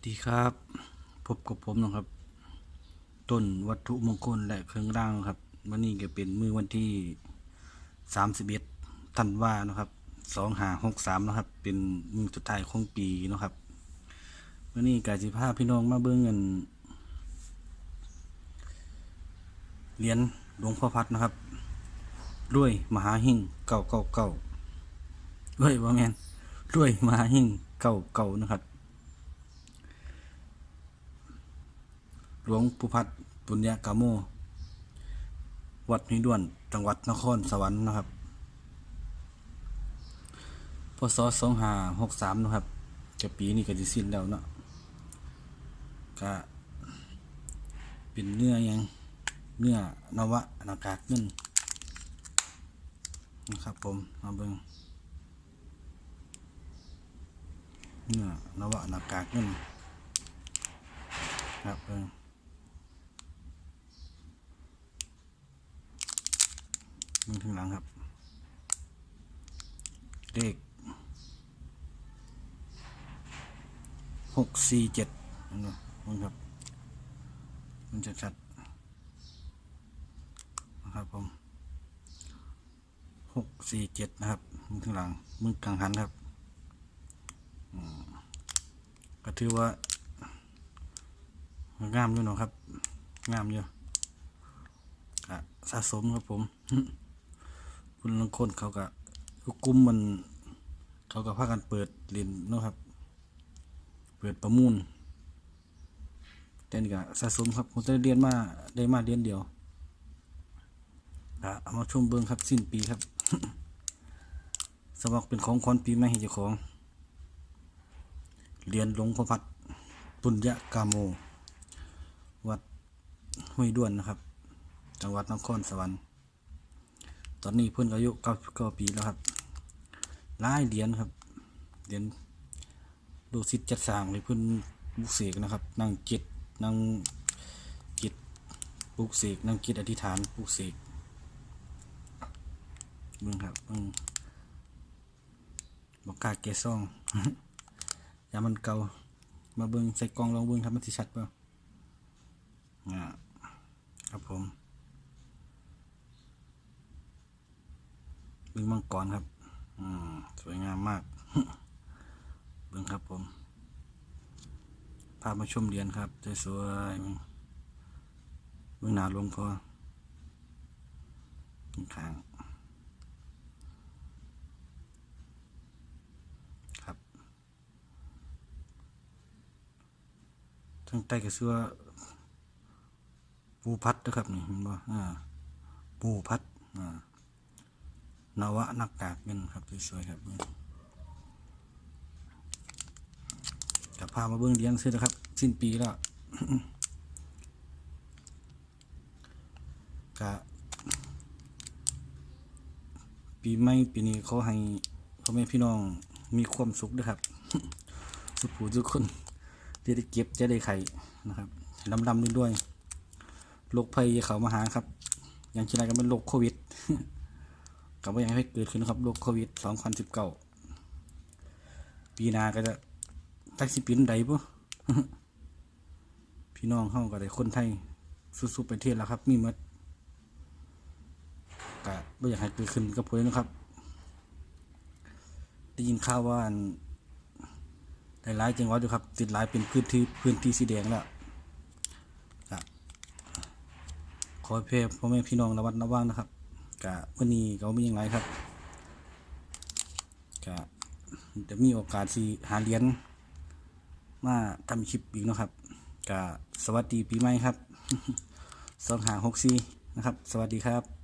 สดีครับ พบกับผมนะครับ ต้นวัตถุมงคลและเครื่องรางครับ วันนี้ก็เป็นมือวันที่สามสิบเอ็ดธันวานะครับสองหาหกสามนะครับ เป็นมือสุดท้ายของปีนะครับวันนี้กาจิพาพี่น้องมาเบิ้งเงินเหรียญหลวงพ่อพัดนะครับด้วยมหาหิ่งเก่าเก่าเก่าด้วยว่าแมนด้วยมหาหิ่งเก่าเก่านะครับ หลวงปู่พัดปุญญากาโม วัดนิด้วน จังหวัดนครสวรรค์นะครับพศสองห้าหกสามนะครับจะปีนี้ก็จะสิ้นแล้วเนาะก็เป็นเนื้อยังเนื้อนวะนากากเงินนะครับผมมาเบิ่งเนื้อนวะนากากเงินครับเบิง มึงถึงหลังครับ เลขหกสี่เจ็ดนะมึงครับ มันจะชัดนะครับผมหกสี่เจ็ดนะครับมึงถึงหลังมึงกังหันครับก็ถือว่างามอยู่เนาะครับ งามอยู่สะสมครับผม คุณลังคนเขาก็คือกลุ่มมัน เขาก็พากันเปิดเรียนนะครับ เปิดประมูลแต่นี่ก็สะสมครับผมได้เรียนมาได้มาเรียนเดียวก็เอามาชมเบิ้งครับสิ้นปีครับสมัครเป็นของขวัญปีใหม่ให้เจ้าของเรียนหลวงพ่อพัดปุญญกาโม วัดห้วยด้วนนะครับ จังหวัดนครสวรรค์ ตอนนี้เพิ่อนก็อายุ99ปีแล้วครับหลายเหรียญครับเหรียญดูสิจัดสร้างเลยเพิ่อนบุกเสกนะครับ นั่งจิตนั่งจิตปลุกเสกนั่งจิตอธิษฐานปลุกเสกเบิ่งครับเบิ่งบอกกาเกซ่องอย่ามันเก่ามาเบิ่งใส่กล่องลองเบิ่งครับมันสิชัดเปล่าอ่าครับผม บึงมังกรครับ อืมสวยงามมากเบึงครับผมพามาชมเรียญครับสวยๆเบึงหนาลงพอข้างครับทั้งใต้ก็ชื่อว่าปูพัดนะครับนี่เห็นบ่อ่าปูพัดอ่า นวะนักกากเงินครับสวยๆครับกับพามาเบิ้องเลี้ยงซื้อนะครับ สิ้นปีแล้วกะปีใหม่ปีนี้เขาให้เขาไม่พี่น้องมีความสุขด้วยครับสุขผู้ทุกคนจะได้เก็บจะได้ไข่นะครับลำลำด้วยโรคภัยเขามาหาครับ อย่างเช่นอะไรก็เป็นโรคโควิด กับว่ายังให้เกิดขึ้นครับโรคโควิด2019ปีหน้าก็จะทักสิปีนใดปุ๊พี่น้องเข้าก็ได้คนไทยสู้ๆไปเทศแล้วครับ มีมัดก็ไม่อยากให้เกิดขึ้นกับผมนะครับได้ยินข่าวว่าอันหลายๆจังหวัดอยู่ครับ ติดหลายเป็นพื้นที่พื้นที่สีแดงแล้วขอเพื่อพ่อแม่พี่น้องระวัดระวังนะครับ กะวันนี้เขาไม่ยังไรครับกะจะมีโอกาสสิหาเหรียญมาทำคลิปอีกนะครับกะสวัสดีปีใหม่ครับสองหาหกสี่นะครับ สวัสดีครับ